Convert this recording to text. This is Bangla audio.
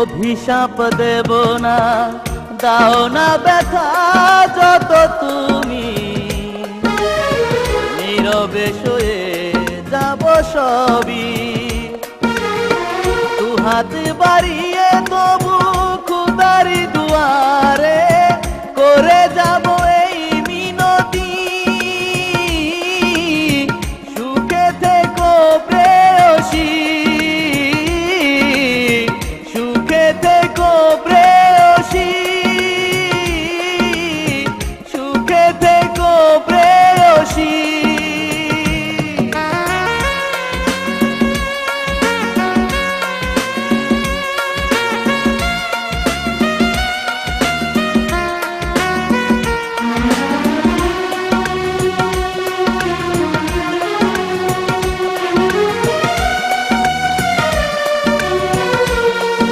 অভিশাপ দেব না, দাও না ব্যথা যত তুমি। নীরবে শুয়ে যাব সবই। তু হাত বাড়িয়ে তবু যেতে গোবরে